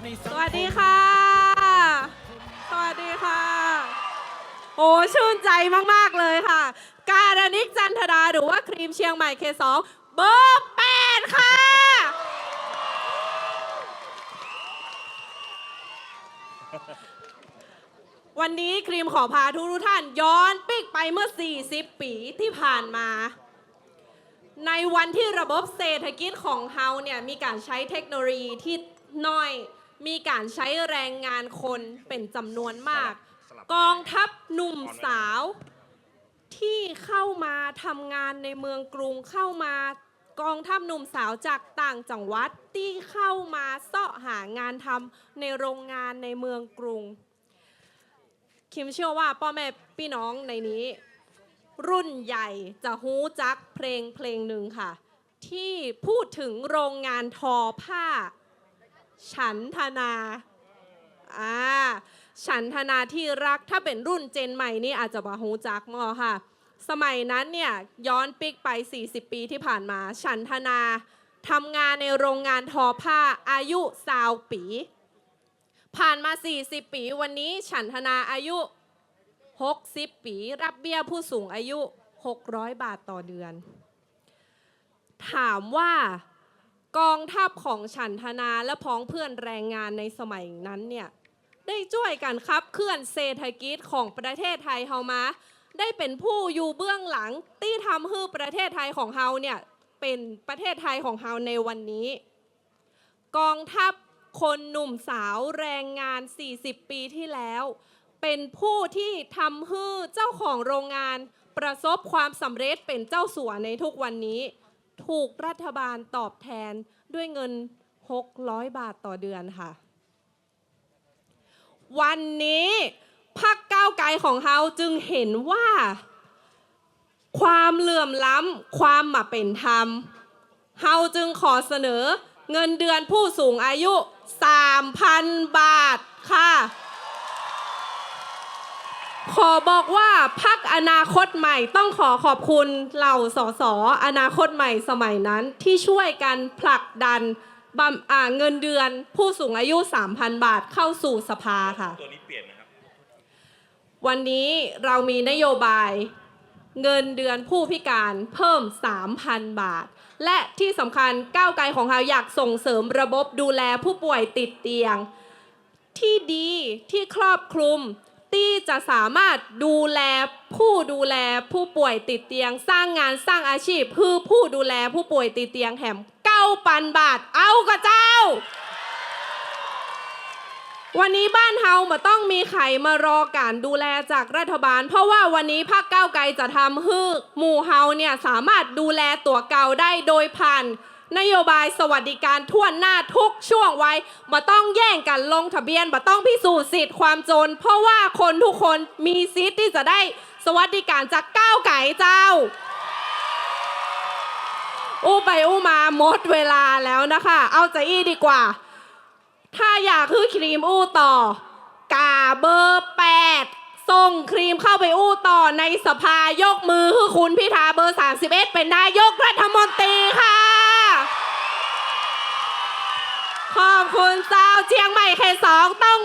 สวัสดีค่ะ สวัสดีค่ะ โอ้ชื่นใจมาก ๆ เลยค่ะ การณิกจันทดาหรือว่าครีมเชียงใหม่เคสองเบอร์แปดค่ะ วันนี้ครีมขอพาทุกท่านย้อนปิกไปเมื่อ 40 ปีที่ผ่านมาในวันที่ระบบเศรษฐกิจของเฮาเนี่ยมีการใช้เทคโนโลยีที่น้อย มีการใช้แรงงานคนเป็นจำนวนมาก กองทัพหนุ่มสาว ที่เข้ามาทำงานในเมืองกรุงเข้ามากองทัพหนุ่มสาวจากต่างจังหวัดที่เข้ามาเสาะหางานทำในโรงงานในเมืองกรุง คิมเชื่อว่าพ่อแม่พี่น้องในนี้ รุ่นใหญ่จะฮู้จักเพลงเพลงหนึ่งค่ะ ที่พูดถึงโรงงานทอผ้า ฉันธนาอ่าฉันธนาที่รักถ้าเป็นรุ่นเจนใหม่นี่อาจจะบ่ฮู้จักมั้งค่ะ สมัยนั้นเนี่ยย้อนปิกไป 40 ปีที่ผ่านมา ฉันธนาทำงานในโรงงานทอผ้าอายุสาวปี ผ่านมา 40 ปีวันนี้ฉันธนาอายุ 60 ปี รับเบี้ยผู้สูงอายุ 600 บาทต่อเดือน ถามว่า กองทัพของฉันธนาและพ้องเพื่อนแรงงานในสมัยนั้นเนี่ยได้ช่วยกันครับเคลื่อนเศรษฐกิจของประเทศไทยเฮามา ได้เป็นผู้อยู่เบื้องหลังที่ทำให้ประเทศไทยของเฮาเนี่ยเป็นประเทศไทยของเฮาในวันนี้ กองทัพคนหนุ่มสาวแรงงาน 40 ปีที่แล้ว เป็นผู้ที่ทำให้เจ้าของโรงงานประสบความสำเร็จเป็นเจ้าสัวในทุกวันนี้ ถูกรัฐบาลตอบแทนด้วยเงิน 600 บาทต่อเดือนค่ะ วันนี้พักก้าวไกลของเฮาจึงเห็นว่า ความเหลื่อมล้ำความมาเป็นธรรมเฮาจึงขอเสนอเงินเดือนผู้สูงอายุ 3,000 บาทค่ะ ขอบอกว่าพักอนาคตใหม่ต้องขอขอบคุณเหล่าสสอนาคตใหม่สมัยนั้นที่ช่วยกันผลักดันบำอ่าเงินเดือนผู้สูงอายุ 3,000 บาทเข้าสู่สภาค่ะ ตัวนี้เปลี่ยนนะครับ วันนี้เรามีนโยบายเงินเดือนผู้พิการเพิ่ม 3,000 บาท และที่สำคัญก้าวไกลของเราอยากส่งเสริมระบบดูแลผู้ป่วยติดเตียง ที่ดีที่ครอบคลุม ที่จะสามารถดูแลผู้ดูแลผู้ป่วยติดเตียง สร้างงานสร้างอาชีพเพื่อผู้ดูแลผู้ป่วยติดเตียงแถมเก้าปันบาท เอากระเจ้า วันนี้บ้านเฮามาต้องมีไข่มารอการดูแลจากรัฐบาล เพราะว่าวันนี้ภาคก้าวไกลจะทำให้หมู่เฮาเนี่ยสามารถดูแลตัวเก่าได้โดยผ่าน นโยบายสวัสดิการทั่วหน้าทุกช่วงไวัยมาต้องแย่งกันลงทะเบียนมาต้องพิสูจน์สิทธิ์ความจน เพราะว่าคนทุกคนมีสิทธิ์ที่จะได้สวัสดิการจากก้าวไก่เจ้า อู้ไปอู้มาหมดเวลาแล้วนะคะ เอาใจอี้ดีกว่า ถ้าอยากคือครีมอู้ต่อ กาเบอร์แปดส่งครีมเข้าไปอู้ต่อในสภายกมือคือคุณพิธาเบอร์ 31 เป็นนายกรัฐม ขอบคุณเจ้าเชียงใหม่เขตสองต้อง